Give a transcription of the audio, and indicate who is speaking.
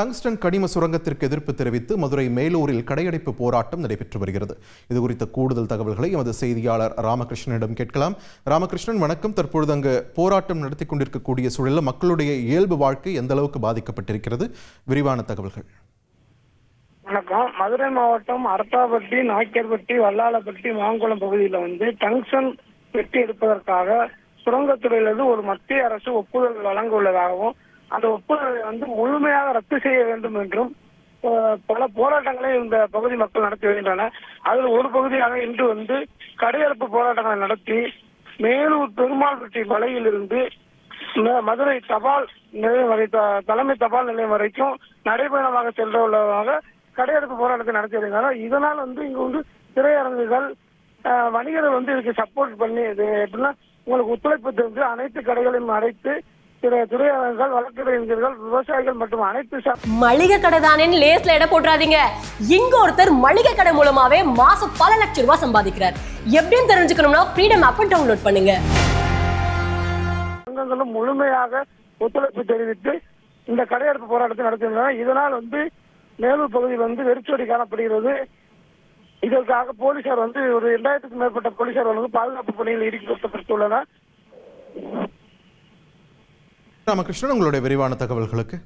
Speaker 1: Tungsten கனிம சுரங்கத்திற்கு எதிர்ப்பு தெரிவித்து மதுரை மேலூரில் கடையடைப்பு போராட்டம் நடைபெற்று வருகிறது. இது குறித்த கூடுதல் தகவல்களை எமது செய்தியாளர் ராமகிருஷ்ணனிடம் கேட்கலாம். ராமகிருஷ்ணன் வணக்கம். தற்பொழுது அங்கு போராட்டம் நடத்தி கொண்டிருக்கக்கூடிய சூழலில் மக்களுடைய இயல்பு வாழ்க்கை எந்த அளவுக்கு பாதிக்கப்பட்டிருக்கிறது? விரிவான தகவல்கள்.
Speaker 2: வணக்கம். மதுரை மாவட்டம் அரட்டாப்பட்டி நாய்க்கர்பட்டி வல்லாளப்பட்டி மாங்குளம் பகுதியில் வந்து டங்ஷன் வெட்டி எடுப்பதற்காக சுரங்கத்துறையிலிருந்து ஒரு மத்திய அரசு ஒப்புதல் வழங்க உள்ளதாகவும் அந்த ஒப்புதலை வந்து முழுமையாக ரத்து செய்ய வேண்டும் என்றும் பல போராட்டங்களை இந்த பகுதி மக்கள் நடத்தி வருகின்றனர் அதில் ஒரு பகுதியாக இன்று வந்து கடையறுப்பு போராட்டங்களை நடத்தி மேலூர் பெருமாள்பட்டி மலையிலிருந்து ம- மதுரை தபால் நிலையம் வரை த- தலைமை தபால் நிலையம் வரைக்கும் நடைபயணமாக செல்ல உள்ளதாக கடையெடுப்பு போராட்டத்தை நடத்தி வருகிறார் இதனால் வந்து இங்கு வந்து திரையரங்குகள் வணிகர்கள் வந்து இதுக்கு சப்போர்ட் பண்ணி இது எப்படின்னா உங்களுக்கு ஒத்துழைப்பு தந்து அனைத்து கடைகளையும் அடைத்து
Speaker 3: மளிகை கடை தானேன்னு லேஸ்ல எடை போட்டுறாதீங்க. இங்க ஒருத்தர் மளிகை கடை மூலமாவே மாசம் பல லட்சம் ரூபாய் சம்பாதிக்கிறார். எப்படின்னு தெரிஞ்சுக்கணும்னா ஃப்ரீடம் ஆப் டவுன்லோட் பண்ணுங்க.
Speaker 2: சங்கங்களும் முழுமையாக ஒத்துழைப்பு தெரிவித்து இந்த கடையெடுப்பு போராட்டத்தை நடத்தியுள்ளனர். இதனால் வந்து மேலூர் பகுதியில் வந்து வெறிச்சோடி காணப்படுகிறது. இதற்காக போலீசார் வந்து ஒரு இரண்டாயிரத்துக்கும் மேற்பட்ட போலீசார் வந்து பாதுகாப்பு பணியில் ஈடுபடுத்தப்பட்டுள்ளனர்.
Speaker 1: ராமகிருஷ்ணன் உங்களுடைய விரிவான தகவல்களுக்கு